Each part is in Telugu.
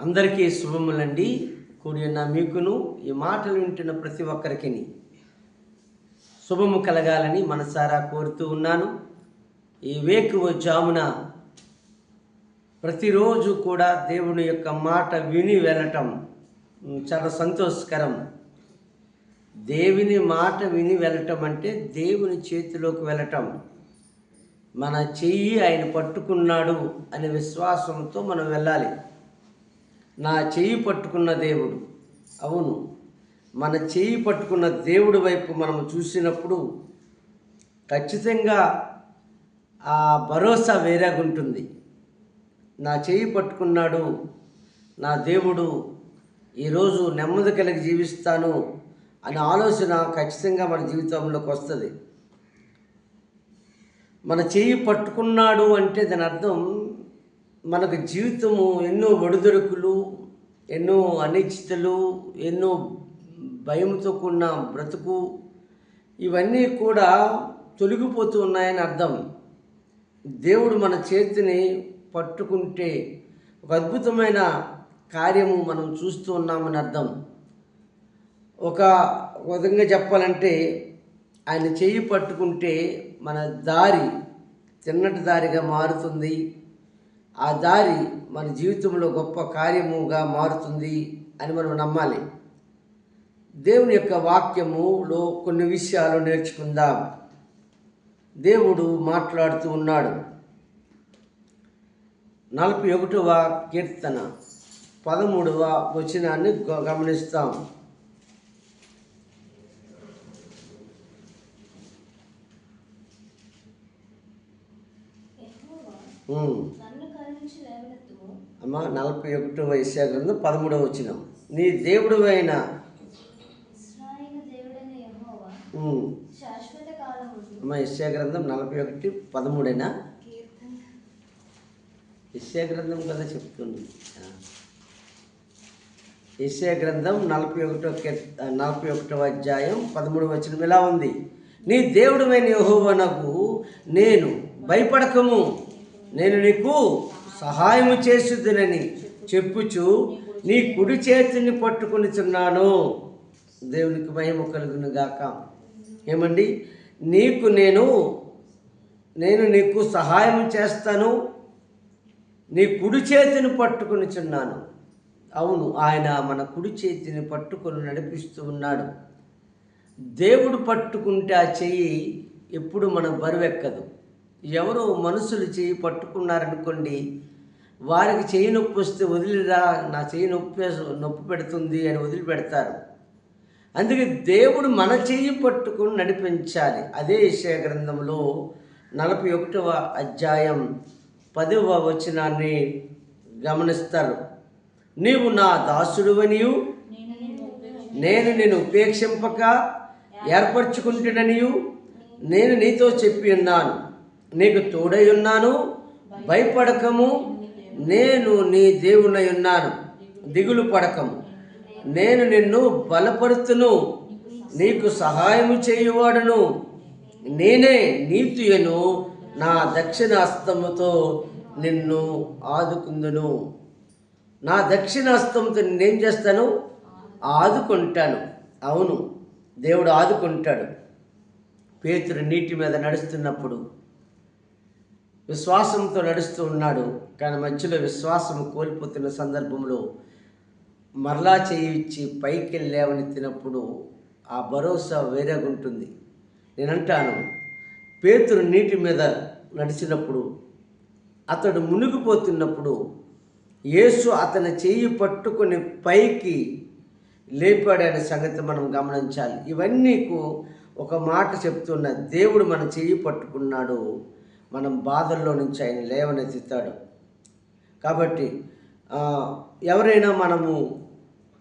అందరికీ శుభములండి. కూడి ఉన్న మీకును ఈ మాటలు వింటున్న ప్రతి ఒక్కరికి శుభము కలగాలని మనసారా కోరుతూ ఉన్నాను. ఈ వేకువ జామున ప్రతిరోజు కూడా దేవుని యొక్క మాట విని వెళ్ళటం చాలా సంతోషకరం. దేవుని మాట విని వెళ్ళటం అంటే దేవుని చేతిలోకి వెళ్ళటం. మన చెయ్యి ఆయన పట్టుకున్నాడు అనే విశ్వాసంతో మనం వెళ్ళాలి. నా చెయ్యి పట్టుకున్న దేవుడు. అవును. మన చెయ్యి పట్టుకున్న దేవుడి వైపు మనం చూసినప్పుడు ఖచ్చితంగా ఆ భరోసా వేరేగా ఉంటుంది. నా చెయ్యి పట్టుకున్నాడు నా దేవుడు ఈరోజు నెమ్మది కలిగి జీవిస్తాను అనే ఆలోచన ఖచ్చితంగా మన జీవితంలోకి వస్తుంది. మన చెయ్యి పట్టుకున్నాడు అంటే దాని అర్థం మనకు జీవితము ఎన్నో ఒడిదొడుకులు ఎన్నో అనిశ్చితలు ఎన్నో భయంతో కూడిన బ్రతుకు ఇవన్నీ కూడా తొలగిపోతూ ఉన్నాయని అర్థం. దేవుడు మన చేతిని పట్టుకుంటే ఒక అద్భుతమైన కార్యము మనం చూస్తూ ఉన్నామని అర్థం. ఒక విధంగా చెప్పాలంటే ఆయన చేయి పట్టుకుంటే మన దారి తిన్నటి దారిగా మారుతుంది. ఆ దారి మన జీవితంలో గొప్ప కార్యముగా మారుతుంది అని మనం నమ్మాలి. దేవుని యొక్క వాక్యములో కొన్ని విషయాలు నేర్చుకుందాం. దేవుడు మాట్లాడుతూ ఉన్నాడు. నలభై ఒకటవ కీర్తన పదమూడవ వచనాన్ని గ- గమనిస్తాం. యెహోవా అమ్మ నలభై ఒకటవ ఇస్యా గ్రంథం పదమూడవ వచనం. నీ దేవుడు అయిన అమ్మ ఇస్యా గ్రంథం నలభై ఒకటి పదమూడేనా? ఇస్యా గ్రంథం కదా చెప్తుంది. ఇస్యా గ్రంథం నలభై ఒకటో నలభై ఒకటో అధ్యాయం పదమూడు వచనం ఇలా ఉంది? నీ దేవుడమైన యెహోవానకు నేను భయపడకము. నేను నీకు సహాయము చేస్తుదనని చెప్పుచు నీ కుడి చేతిని పట్టుకొనిచున్నాను. దేవునికి మహిమ కలుగును గాక. ఏమండి? నీకు నేను నేను నీకు సహాయం చేస్తాను. నీ కుడి చేతిని పట్టుకునిచున్నాను. అవును ఆయన మన కుడి చేతిని పట్టుకొని నడిపిస్తూ ఉన్నాడు. దేవుడు పట్టుకుంటే ఆ చెయ్యి ఎప్పుడు మన బరువెక్కదు. ఎవరో మనుషులు చెయ్యి పట్టుకున్నారనుకోండి వారికి చేయి నొప్పి వస్తే వదిలిరా నా చేయి నొప్పి నొప్పి పెడుతుంది అని వదిలిపెడతారు. అందుకే దేవుడు మన చేయి పట్టుకుని నడిపించాలి. అదే విషయ గ్రంథంలో నలభై ఒకటవ అధ్యాయం పదవ వచనాన్ని గమనిస్తారు. నీవు నా దాసుడువనియు నేను నేను ఉపేక్షింపక ఏర్పరచుకుంటుననియు నేను నీతో చెప్పి ఉన్నాను. నీకు తోడై ఉన్నాను భయపడకము నేను నీ దేవునై ఉన్నాను. దిగులు పడకము. నేను నిన్ను బలపరుతును. నీకు సహాయము చేయువాడును. నేనే నీతియను. నా దక్షిణ హస్తముతో నిన్ను ఆదుకుందును. నా దక్షిణ హస్తంతో నేనేం చేస్తాను? ఆదుకుంటాను. అవును దేవుడు ఆదుకుంటాడు. పేతురు నీటి మీద నడుస్తున్నప్పుడు విశ్వాసంతో నడుస్తూ ఉన్నాడు. కానీ మధ్యలో విశ్వాసం కోల్పోతున్న సందర్భంలో మరలా చేయి ఇచ్చి పైకి లేవనెత్తినప్పుడు ఆ భరోసా వేరేగా ఉంటుంది. నేనంటాను పేతురు నీటి మీద నడిచినప్పుడు అతడు మునిగిపోతున్నప్పుడు యేసు అతని చెయ్యి పట్టుకుని పైకి లేపాడనే సంగతి మనం గమనించాలి. ఇవన్నీకు ఒక మాట చెప్తున్న దేవుడు మన చెయ్యి పట్టుకున్నాడు. మనం బాధల్లో నుంచి ఆయన లేవనెత్తుతాడు కాబట్టి ఎవరైనా మనము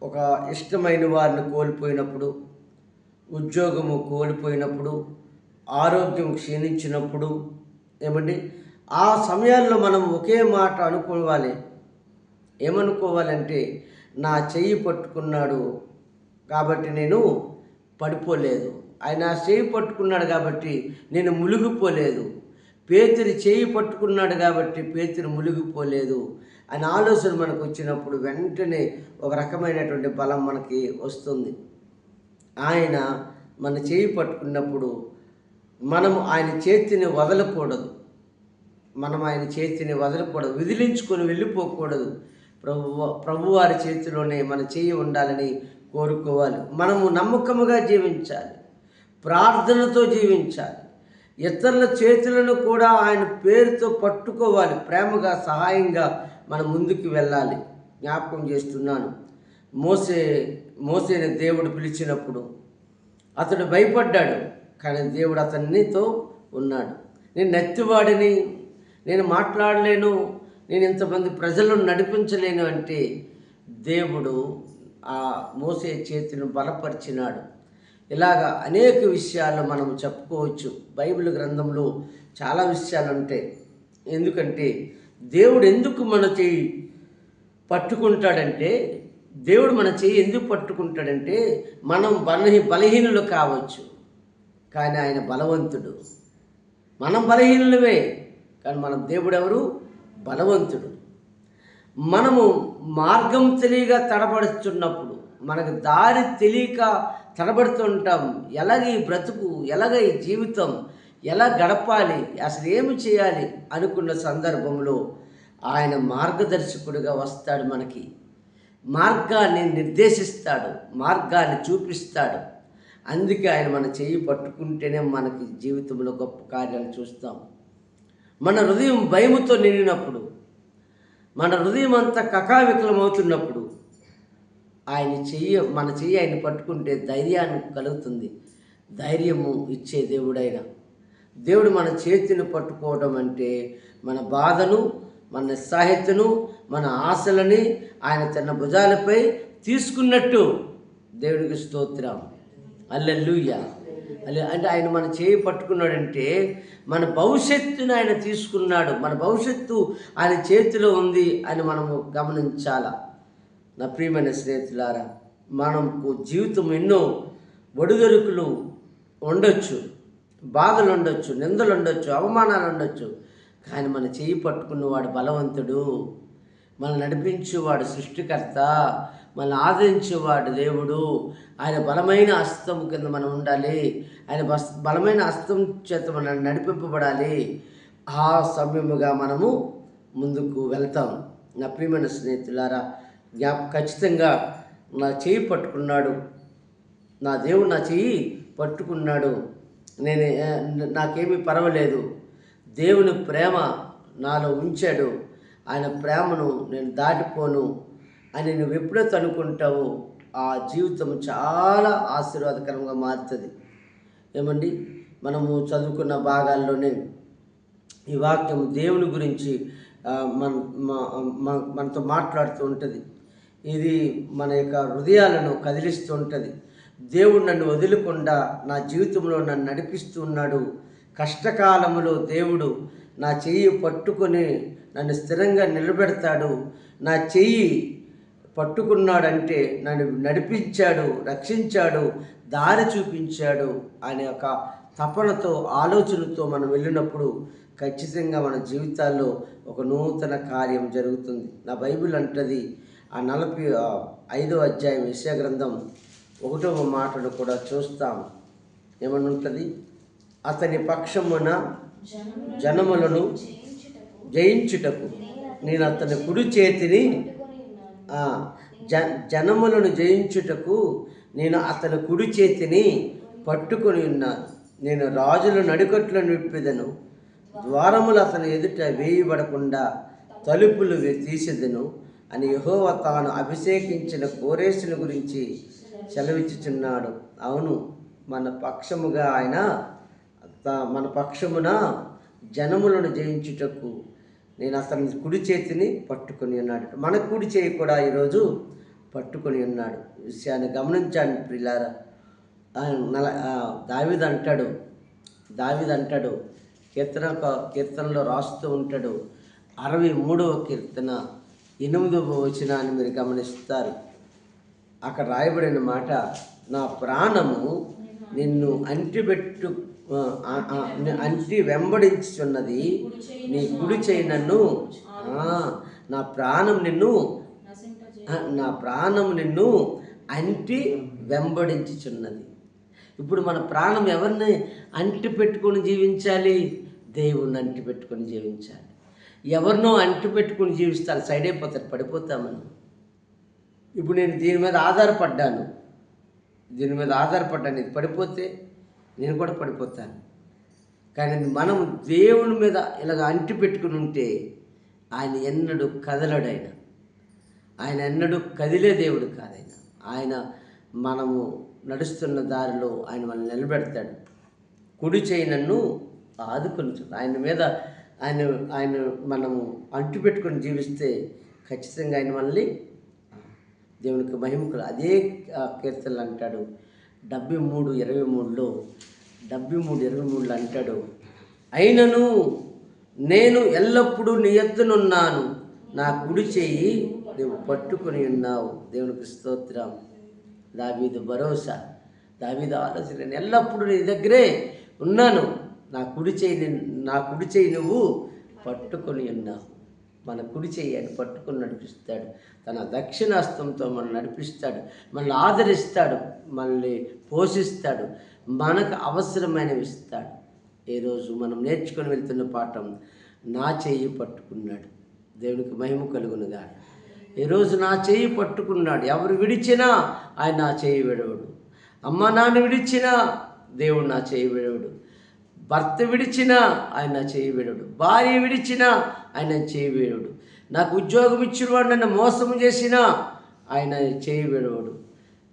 ఒక ఇష్టమైన వారిని కోల్పోయినప్పుడు ఉద్యోగము కోల్పోయినప్పుడు ఆరోగ్యం క్షీణించినప్పుడు ఏమండి ఆ సమయాల్లో మనం ఒకే మాట అనుకోవాలి. ఏమనుకోవాలంటే నా చెయ్యి పట్టుకున్నాడు కాబట్టి నేను పడిపోలేదు. ఆయన చెయ్యి పట్టుకున్నాడు కాబట్టి నేను మునిగిపోలేదు. పేతురి చేయి పట్టుకున్నాడు కాబట్టి పేతురు మునిగిపోలేదు అనే ఆలోచన మనకు వచ్చినప్పుడు వెంటనే ఒక రకమైనటువంటి బలం మనకి వస్తుంది. ఆయన మన చేయి పట్టుకున్నప్పుడు మనము ఆయన చేతిని వదలకూడదు. మనం ఆయన చేతిని వదలకూడదు. విదిలించుకొని వెళ్ళిపోకూడదు. ప్రభు ప్రభువారి చేతిలోనే మన చేయి ఉండాలని కోరుకోవాలి. మనము నమ్మకముగా జీవించాలి. ప్రార్థనతో జీవించాలి. ఇతరుల చేతులను కూడా ఆయన పేరుతో పట్టుకోవాలి ప్రేమగా సహాయంగా మనం ముందుకు వెళ్ళాలి. జ్ఞాపకం చేస్తున్నాను. మోసే మోసేని దేవుడు పిలిచినప్పుడు అతడు భయపడ్డాడు కానీ దేవుడు అతనితో ఉన్నాడు. నేను నెత్తివాడిని నేను మాట్లాడలేను నేను ఇంతమంది ప్రజలను నడిపించలేను అంటే దేవుడు ఆ మోసే చేతిని బలపరిచినాడు. ఇలాగా అనేక విషయాలు మనం చెప్పుకోవచ్చు. బైబిల్ గ్రంథంలో చాలా విషయాలు ఉంటాయి ఎందుకంటే దేవుడు ఎందుకు మన చేయి పట్టుకుంటాడంటే దేవుడు మన చేయి ఎందుకు పట్టుకుంటాడంటే మనం బలహీ బలహీనులు కావచ్చు. కానీ ఆయన బలవంతుడు. మనం బలహీనులమే కానీ మనం దేవుడు ఎవరు బలవంతుడు. మనము మార్గం తెలియక తడబడుతున్నప్పుడు మనకు దారి తెలియక తడబడుతుంటాం. ఎలాగ ఈ బ్రతుకు ఎలాగ ఈ జీవితం ఎలా గడపాలి అసలు ఏమి చేయాలి అనుకున్న సందర్భంలో ఆయన మార్గదర్శకుడిగా వస్తాడు మనకి. మార్గాన్ని నిర్దేశిస్తాడు మార్గాన్ని చూపిస్తాడు. అందుకే ఆయన మన చేయి పట్టుకుంటేనే మనకి జీవితంలో గొప్ప కార్యాలు చూస్తాం. మన హృదయం భయముతో నిండినప్పుడు మన హృదయం అంతా కకావికలమవుతున్నప్పుడు ఆయన చెయ్యి మన చెయ్యి ఆయన పట్టుకుంటే ధైర్యాన్ని కలుగుతుంది. ధైర్యము ఇచ్చే దేవుడైన. దేవుడు మన చేతిని పట్టుకోవడం అంటే మన బాధను మన నిస్సాహిత్యను మన ఆశలని ఆయన తన భుజాలపై తీసుకున్నట్టు దేవుడికి స్తోత్రం. అల్లెల్లుయ్య అల్లె అంటే ఆయన మన చేయి పట్టుకున్నాడంటే మన భవిష్యత్తును ఆయన తీసుకున్నాడు. మన భవిష్యత్తు ఆయన చేతిలో ఉంది అని మనము గమనించాలా? నా ప్రియమైన స్నేహితులారా మనకు జీవితం ఎన్నో ఒడిదొరుకులు ఉండొచ్చు బాధలు ఉండొచ్చు నిందలు ఉండొచ్చు అవమానాలు ఉండొచ్చు కానీ మన చేయి పట్టుకున్నవాడు బలవంతుడు. మనల్ని నడిపించేవాడు సృష్టికర్త మనల్ని ఆదరించేవాడు దేవుడు. ఆయన బలమైన హస్తం కింద మనం ఉండాలి. ఆయన బస్ బలమైన హస్తం చేత మనం నడిపింపబడాలి. ఆ సమయముగా మనము ముందుకు వెళ్తాం. నా ప్రియమైన స్నేహితులారా జ్ఞాప ఖచ్చితంగా నా చేయి పట్టుకున్నాడు. నా దేవుడు నా చెయ్యి పట్టుకున్నాడు. నేను నాకేమీ పర్వాలేదు. దేవుని ప్రేమ నాలో ఉంచాడు. ఆయన ప్రేమను నేను దాటిపోను అని నువ్వు ఎప్పుడైతే అనుకుంటావో ఆ జీవితం చాలా ఆశీర్వాదకరంగా మారుతుంది. ఏమండి? మనము చదువుకున్న భాగాల్లోనే ఈ వాక్యం దేవుని గురించి మన మనతో మాట్లాడుతూ ఉంటుంది. ఇది మన యొక్క హృదయాలను కదిలిస్తుంటుంది. దేవుడు నన్ను వదిలకుండా నా జీవితంలో నన్ను నడిపిస్తున్నాడు. కష్టకాలంలో కష్టకాలములో దేవుడు నా చెయ్యి పట్టుకొని నన్ను స్థిరంగా నిలబెడతాడు. నా చెయ్యి పట్టుకున్నాడంటే నన్ను నడిపించాడు రక్షించాడు దారి చూపించాడు అనే ఒక తపనతో ఆలోచనతో మనం వెళ్ళినప్పుడు ఖచ్చితంగా మన జీవితాల్లో ఒక నూతన కార్యం జరుగుతుంది. నా బైబిల్ అంటది ఆ నలభై ఐదో అధ్యాయం విషయ గ్రంథం ఒకటవ మాటను కూడా చూస్తాం. ఏమనుంటుంది? అతని పక్షమున జనములను జయించుటకు నేను అతని కుడి చేతిని జ జనములను జయించుటకు నేను అతని కుడి చేతిని పట్టుకొని ఉన్నాను. నేను రాజుల నడికట్లు నిప్పిదను ద్వారములు అతని ఎదుట వేయబడకుండా తలుపులు తీసేదను తీసెదను అని యహోవ తాను అభిషేకించిన కోరేసుని గురించి సెలవిచ్చుచున్నాడు. అవును మన పక్షముగా ఆయన త- మన పక్షమున జనములను జయించుటకు నేను అతని కుడి చేతిని పట్టుకొని ఉన్నాడు. మన కుడి చేయి కూడా ఈరోజు పట్టుకొని ఉన్నాడు. విషయాన్ని గమనించాను పిల్లారా నల దావిద్ అంటాడు. దావిద్ అంటాడు కీర్తన కీర్తనలో రాస్తూ ఉంటాడు అరవై మూడవ కీర్తన. ఎనిమిదవ వచనాన్ని మీరు గమనిస్తారు. అక్కడ రాయబడిన మాట నా ప్రాణము నిన్ను అంటిబెట్టు అంటి వెంబడించున్నది నీ గుడి చేయి నన్ను నా ప్రాణం నిన్ను నా ప్రాణం నిన్ను అంటి వెంబడించుచున్నది. ఇప్పుడు మన ప్రాణం ఎవరిని అంటి పెట్టుకొని జీవించాలి? దేవుణ్ణి అంటి పెట్టుకొని జీవించాలి. ఎవరినో అంటిపెట్టుకుని జీవిస్తాను జీవిస్తారు సైడ్ అయిపోతారు పడిపోతామని. ఇప్పుడు నేను దీని మీద ఆధారపడ్డాను. దీని మీద ఆధారపడ్డాను. ఇది పడిపోతే నేను కూడా పడిపోతాను. కానీ మనం దేవుని మీద ఇలాగ అంటి పెట్టుకుని ఉంటే ఆయన ఎన్నడూ కదలడు ఆయన. ఆయన ఎన్నడూ కదిలే దేవుడు కాదైన ఆయన. మనము నడుస్తున్న దారిలో ఆయన మనల్ని నిలబెడతాడు. కుడి చేయి నన్ను ఆదుకొని ఆయన మీద ఆయన ఆయన మనము అంటు పెట్టుకొని జీవిస్తే ఖచ్చితంగా ఆయన మనల్ని దేవునికి మహిమకులు. అదే ఆ, కీర్తనలు అంటాడు. డెబ్బై మూడు ఇరవై మూడులో డెబ్బై మూడు ఇరవై మూడులో అంటాడు. అయినను నేను ఎల్లప్పుడూ నీ ఎత్తునున్నాను నా కుడి చేయి నువ్వు పట్టుకుని ఉన్నావు. దేవునికి స్తోత్రం. దావీదు భరోసా. దావీదు ఆలోచన. నేను ఎల్లప్పుడూ నీ దగ్గరే ఉన్నాను. నా కుడి చేయి నా కుడి చేయి నువ్వు పట్టుకొని ఉన్నావు. మన కుడి చేయి ఆయన పట్టుకొని నడిపిస్తాడు. తన దక్షిణాస్తంతో మనం నడిపిస్తాడు. మనల్ని ఆదరిస్తాడు. మనల్ని పోషిస్తాడు. మనకు అవసరమైనవి ఇస్తాడు. ఈరోజు మనం నేర్చుకొని వెళ్తున్న పాఠం నా చెయ్యి పట్టుకున్నాడు. దేవునికి మహిమ కలుగునుగా ఈరోజు నా చెయ్యి పట్టుకున్నాడు ఎవరు విడిచినా ఆయన నా చెయ్యి విడవడు. అమ్మ నాన్న విడిచినా దేవుడు నా చెయ్యి విడవడు. భర్త విడిచినా ఆయన నా చేయి భార్య విడిచినా ఆయన చేయి నాకు ఉద్యోగం ఇచ్చినవాడు నన్ను మోసం చేసినా ఆయన చేయి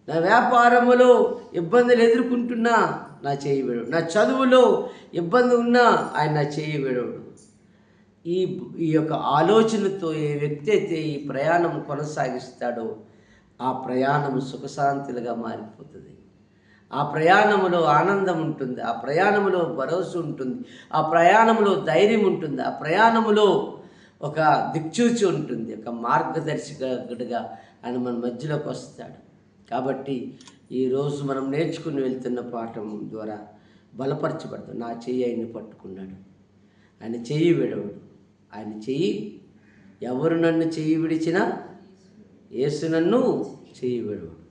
నా వ్యాపారంలో ఇబ్బందులు ఎదుర్కొంటున్నా నా చేయి నా చదువులో ఇబ్బంది ఉన్నా ఆయన నా చేయి ఈ ఈ యొక్క ఆలోచనతో ఏ వ్యక్తి అయితే ఈ ప్రయాణం కొనసాగిస్తాడో ఆ ప్రయాణం సుఖశాంతులుగా మారిపోతుంది. ఆ ప్రయాణములో ఆనందం ఉంటుంది ఆ ప్రయాణములో భరోసా ఉంటుంది ఆ ప్రయాణంలో ధైర్యం ఉంటుంది ఆ ప్రయాణములో ఒక దిక్చూచి ఉంటుంది ఒక మార్గదర్శకుడిగా ఆయన మన మధ్యలోకి వస్తాడు. కాబట్టి ఈరోజు మనం నేర్చుకుని వెళ్తున్న పాఠం ద్వారా బలపరచబడతాం నా చెయ్యి ఆయన్ని పట్టుకున్నాడు. ఆయన చెయ్యి విడవడు. ఆయన చెయ్యి ఎవరు నన్ను చెయ్యి విడిచినా యేసు నన్ను చెయ్యి విడవడు.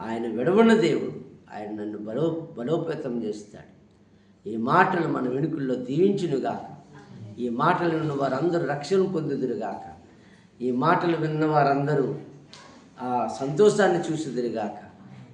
ఆయన విడవన దేవుడు ఆయన నన్ను బలో బలోపేతం చేస్తాడు. ఈ మాటలు మన వెనుకల్లో దీవించునుగాక. ఈ మాటలు విన్న వారందరూ రక్షణ పొందుదురుగాక. ఈ మాటలు విన్న వారందరూ ఆ సంతోషాన్ని చూసుదురుగాక.